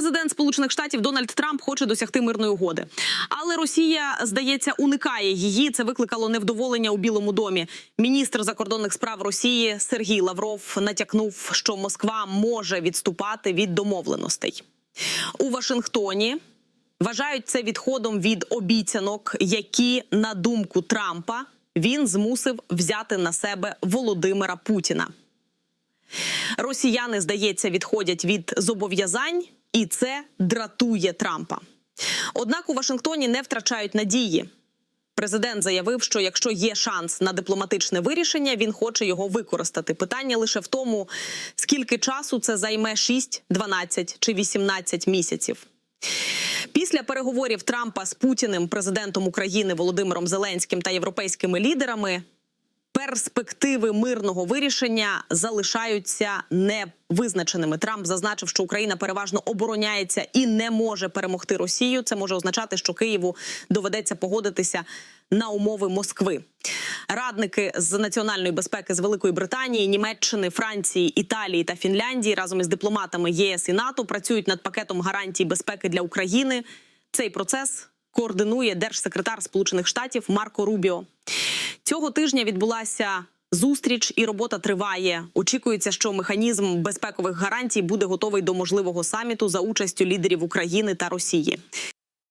Президент Сполучених Штатів Дональд Трамп хоче досягти мирної угоди, але Росія здається уникає її. Це викликало невдоволення у Білому домі. Міністр закордонних справ Росії Сергій Лавров натякнув, що Москва може відступати від домовленостей у Вашингтоні. Вважають це відходом від обіцянок, які, на думку Трампа, він змусив взяти на себе Володимира Путіна. Росіяни, здається, відходять від зобов'язань, і це дратує Трампа. Однак у Вашингтоні не втрачають надії. Президент заявив, що якщо є шанс на дипломатичне вирішення, він хоче його використати. Питання лише в тому, скільки часу це займе 6, 12 чи 18 місяців. Після переговорів Трампа з Путіним, президентом України Володимиром Зеленським та європейськими лідерами, перспективи мирного вирішення залишаються невизначеними. Трамп зазначив, що Україна переважно обороняється і не може перемогти Росію. Це може означати, що Києву доведеться погодитися на умови Москви. Радники з національної безпеки з Великої Британії, Німеччини, Франції, Італії та Фінляндії разом із дипломатами ЄС і НАТО працюють над пакетом гарантій безпеки для України. Цей процес координує держсекретар Сполучених Штатів Марко Рубіо. Цього тижня відбулася зустріч, і робота триває. Очікується, що механізм безпекових гарантій буде готовий до можливого саміту за участю лідерів України та Росії.